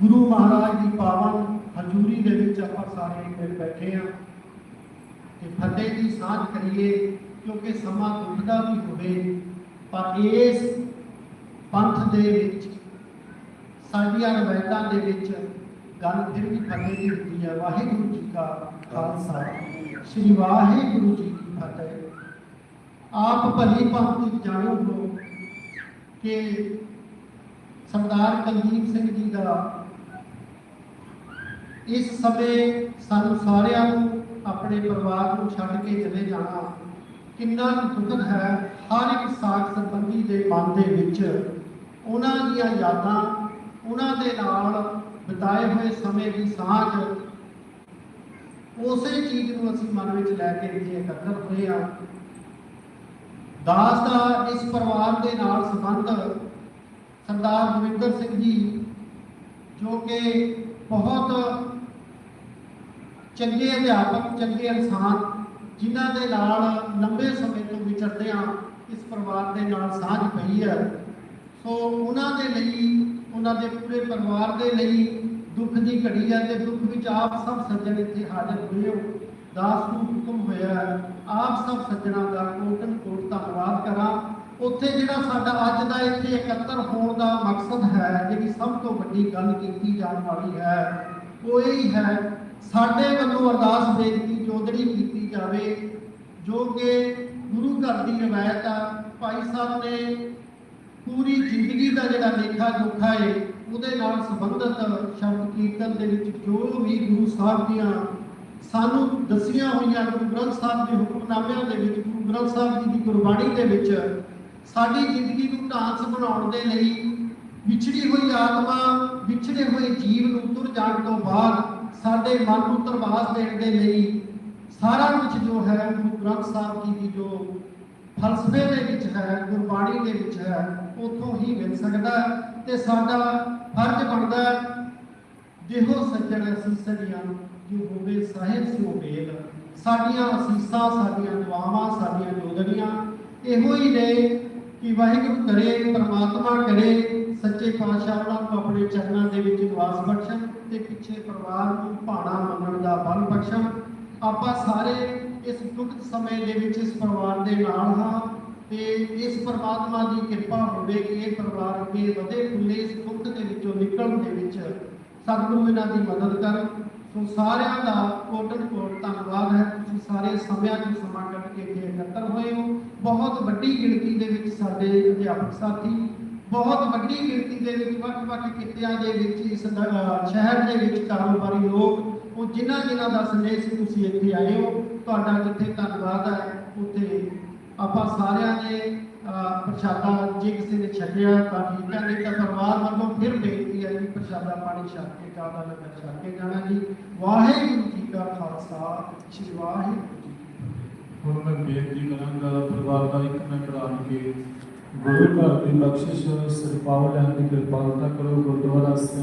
ਗੁਰੂ ਮਹਾਰਾਜ ਦੀ ਪਾਵਨ ਹਜ਼ੂਰੀ ਦੇ ਵਿੱਚ ਆਪਾਂ ਸਾਰੇ ਮਿਲ ਬੈਠੇ ਹਾਂ ਤੇ ਫਤਿਹ ਦੀ ਸਾਂਝ ਕਰੀਏ, ਕਿਉਂਕਿ ਸਮਾਂ ਦੁੱਖ ਵੀ ਹੋਵੇ, ਪਰ ਇਸ ਪੰਥ ਦੇ ਵਿੱਚ, ਸਾਡੀਆਂ ਰਵਾਇਤਾਂ ਦੇ ਵਿੱਚ ਗੱਲ ਫਿਰ ਵੀ ਫਤਿਹ ਦੀ ਹੁੰਦੀ ਹੈ। ਵਾਹਿਗੁਰੂ ਜੀ ਕਾ ਖਾਲਸਾ। ਸ੍ਰੀ ਵਾਹਿਗੁਰੂ ਜੀ ਕੀ ਫਤਿਹ। ਆਪ ਭਲੀ ਭਾਂਤੀ ਜਾਣੋ ਹੋ ਕਿ ਸਰਦਾਰ ਕੁਲਦੀਪ ਸਿੰਘ ਜੀ ਦਾ ਇਸ ਸਮੇਂ ਸਾਨੂੰ ਸਾਰਿਆਂ ਨੂੰ ਆਪਣੇ ਪਰਿਵਾਰ ਨੂੰ ਛੱਡ ਕੇ ਚਲੇ ਜਾਣਾ ਕਿੰਨਾ ਕੁ ਦੁਖਦ ਹੈ, ਹਰ ਇੱਕ ਸਾਖ ਸੰਬੰਧੀ ਦੇ ਮਨ ਦੇ ਵਿੱਚ। ਉਹਨਾਂ ਦੀਆਂ ਯਾਦਾਂ, ਉਹਨਾਂ ਦੇ ਨਾਲ ਬਿਤਾਏ ਹੋਏ ਸਮੇਂ ਦੀ ਸਾਂਝ, ਉਸੇ ਚੀਜ਼ ਨੂੰ ਅਸੀਂ ਮਨ ਵਿੱਚ ਲੈ ਕੇ ਇੱਥੇ ਇਕੱਤਰ ਹੋਏ ਆ। ਦਾਸ ਦਾ ਇਸ ਪਰਿਵਾਰ ਦੇ ਨਾਲ ਸੰਬੰਧ ਸਰਦਾਰ ਦਵਿੰਦਰ ਸਿੰਘ ਜੀ, ਜੋ ਕਿ ਬਹੁਤ ਚੰਗੇ ਅਧਿਆਪਕ, ਚੰਗੇ ਇਨਸਾਨ, ਜਿਨ੍ਹਾਂ ਦੇ ਨਾਲ ਲੰਬੇ ਸਮੇਂ ਤੋਂ ਵਿਚਰਦੇ ਆ ਇਸ ਪਰਿਵਾਰ ਦੇ ਨਾਲ ਸਾਂਝ ਪਈ ਹੈ। ਸੋ ਉਹਨਾਂ ਦੇ ਲਈ, ਉਹਨਾਂ ਦੇ ਪੂਰੇ ਪਰਿਵਾਰ ਦੇ ਲਈ ਦੁੱਖ ਦੀ ਘੜੀ ਹੈ ਤੇ ਦੁੱਖ ਵਿੱਚ ਆਪ ਸਭ ਸੱਜਣ ਇੱਥੇ ਹਾਜ਼ਰ ਹੋਏ ਹੋ। ਦਾਸ ਨੂੰ ਹੁਕਮ ਹੋਇਆ ਆਪ ਸਭ ਸੱਜਣਾ ਦਾ ਕੋਟਨ ਕੋਟ ਧੰਨਵਾਦ ਕਰਾਂ। ਉੱਥੇ ਜਿਹੜਾ ਸਾਡਾ ਅੱਜ ਦਾ ਇੱਥੇ ਇਕੱਤਰ ਹੋਣ ਦਾ ਮਕਸਦ ਹੈ, ਜਿਹੜੀ ਸਭ ਤੋਂ ਵੱਡੀ ਗੱਲ ਕੀਤੀ ਜਾਣ ਵਾਲੀ ਹੈ ਉਹ ਹੈ। ਸਾਡੇ ਵੱਲੋਂ ਅਰਦਾਸ ਬੇਨਤੀ ਚੌਧਰੀ ਕੀਤੀ ਜਾਵੇ, ਜੋ ਕਿ ਗੁਰੂ ਘਰ ਦੀ ਰਵਾਇਤ ਆ। ਭਾਈ ਸਾਹਿਬ ਨੇ ਪੂਰੀ ਜ਼ਿੰਦਗੀ ਦਾ ਜਿਹੜਾ ਲੇਖਾ ਜੋਖਾ ਹੈ ਉਹਦੇ ਨਾਲ ਸੰਬੰਧਿਤ ਸ਼ਬਦ ਕੀਰਤਨ ਦੇ ਵਿੱਚ ਜੋ ਵੀ ਗੁਰੂ ਸਾਹਿਬ ਦੀਆਂ ਸਾਨੂੰ ਦੱਸੀਆਂ ਹੋਈਆਂ ਗੁਰੂ ਗ੍ਰੰਥ ਸਾਹਿਬ ਦੇ ਹੁਕਮਨਾਮਿਆਂ ਦੇ ਵਿੱਚ, ਗੁਰੂ ਗ੍ਰੰਥ ਸਾਹਿਬ ਜੀ ਦੀ ਗੁਰਬਾਣੀ ਦੇ ਵਿੱਚ, ਸਾਡੀ ਜ਼ਿੰਦਗੀ ਨੂੰ ਢਾਂਸ ਬਣਾਉਣ ਦੇ ਲਈ ਵਿਛੜੀ ਹੋਈ ਆਤਮਾ ਵਿਛੜੇ ਹੋਏ ਜੀਵ ਨੂੰ ਤੁਰ ਜਾਣ ਤੋਂ ਬਾਅਦ ਸਾਡੇ ਮਨ ਨੂੰ ਤਰਵਾਸ ਦੇਣ ਦੇ ਲਈ ਸਾਰਾ ਕੁਝ ਜੋ ਹੈ, ਗੁਰੂ ਗ੍ਰੰਥ ਸਾਹਿਬ ਜੀ ਦੀ ਜੋ ਫਲਸਫੇ ਦੇ ਵਿੱਚ ਹੈ, ਗੁਰਬਾਣੀ ਦੇ ਵਿੱਚ ਹੈ, ਉਥੋਂ ਹੀ ਮਿਲ ਸਕਦਾ ਤੇ ਸਾਡਾ ਫਰਜ਼ ਬਣਦਾ ਜਿਹੋ ਸੱਜਣ ਅਸੀਸਾਂ ਜੋ ਹੋਵੇ ਸਾਹਿਬ ਸਿਓ ਵੇਲ ਸਾਡੀਆਂ ਅਸੀਸਾਂ, ਸਾਡੀਆਂ ਦੁਆਵਾਂ, ਸਾਡੀਆਂ ਜੋਦੜੀਆਂ ਇਹੋ ਹੀ ਨੇ ਕਿ ਵਾਹਿਗੁਰੂ ਕਰੇ, ਪ੍ਰਮਾਤਮਾ ਕਰੇ, ਸੱਚੇ ਪਾਤਸ਼ਾਹ ਉਹਨਾਂ ਨੂੰ ਆਪਣੇ ਚਰਨਾਂ ਦੇ ਵਿੱਚ ਨਿਵਾਸ ਬਖਸ਼ਣ ਤੇ ਪਿੱਛੇ ਪਰਿਵਾਰ ਨੂੰ ਭਾਣਾ ਮੰਨਣ ਦਾ ਬਲ ਬਖਸ਼ਣ। ਆਪਾਂ ਸਾਰੇ ਇਸ ਦੁੱਖ ਸਮੇਂ ਦੇ ਵਿੱਚ ਇਸ ਪਰਿਵਾਰ ਦੇ ਨਾਲ ਹਾਂ ਤੇ ਇਸ ਪਰਮਾਤਮਾ ਦੀ ਕਿਰਪਾ ਹੋਵੇ ਕਿ ਇਹ ਪਰਿਵਾਰ ਅੱਗੇ ਵਧੇ ਫੁੱਲੇ ਇਸ ਦੁੱਖ ਦੇ ਵਿੱਚੋਂ ਨਿਕਲਣ ਦੇ ਵਿੱਚ ਸਤਿਗੁਰੂ ਇਹਨਾਂ ਦੀ ਮਦਦ ਕਰਨ। ਸੋ ਸਾਰਿਆਂ ਦਾ ਕੋਟਨ ਕੋਟ ਧੰਨਵਾਦ ਹੈ। ਤੁਸੀਂ ਸਾਰੇ ਸਮਿਆਂ ਤੋਂ ਸਮਾਂ ਕੱਢ ਕੇ ਇੱਥੇ ਇਕੱਤਰ ਹੋਏ ਹੋ। ਬਹੁਤ ਵੱਡੀ ਗਿਣਤੀ ਦੇ ਵਿੱਚ ਸਾਡੇ ਅਧਿਆਪਕ ਸਾਥੀ ਬਹੁਤ ਵੱਡੀ ਗਿਣਤੀ ਦੇ ਵਿੱਚ ਵੱਖ-ਵੱਖ ਕਿੱਤਿਆਂ ਦੇ ਵਿੱਚ ਇਸ ਸ਼ਹਿਰ ਦੇ ਵਿੱਚ ਕਾਰੋਬਾਰੀ ਲੋਕ ਉਹ ਜਿਨ੍ਹਾਂ ਜਿਨ੍ਹਾਂ ਦਾ ਸੰਦੇਸ਼ ਤੁਸੀਂ ਇੱਥੇ ਆਏ ਹੋ ਤੁਹਾਡਾ ਜਿੱਥੇ ਧੰਨਵਾਦ ਹੈ ਉੱਥੇ ਆਪਾਂ ਸਾਰਿਆਂ ਨੇ ਅਹ, ਪ੍ਰਸ਼ਾਦਾ ਜੇ ਕਿਸੇ ਨੇ ਛਕਿਆ ਤਾਂ ਠੀਕ ਹੈ ਨਹੀਂ ਤਾਂ ਪਰਿਵਾਰ ਵੱਲੋਂ ਫਿਰ ਬੇਨਤੀ ਹੈ ਜੀ ਪ੍ਰਸ਼ਾਦਾ ਪਾਣੀ ਛਕ ਕੇ ਚਾਹ ਲੰਗਰ ਛਕ ਕੇ ਜਾਣਾ ਜੀ। ਵਾਹਿਗੁਰੂ ਖਾਲਸਾ ਸ੍ਰੀ ਵਾਹਿਗੁਰੂ ਜੀ ਹੁਣ ਮੈਂ ਬੇਨਤੀ ਕਰਾਂਗਾ, ਪਰਿਵਾਰ ਦਾ ਇੱਕ ਮੈਂਬਰ ਆਣ ਕੇ ਗੁਰੂ ਘਰ ਦੀ ਬਖਸ਼ਿਸ਼ ਸਿਰਪਾਉ ਲੈਣ ਦੀ ਕਿਰਪਾਲਤਾ ਕਰੋ, ਗੁਰਦੁਆਰਾ ਸਿੰਘ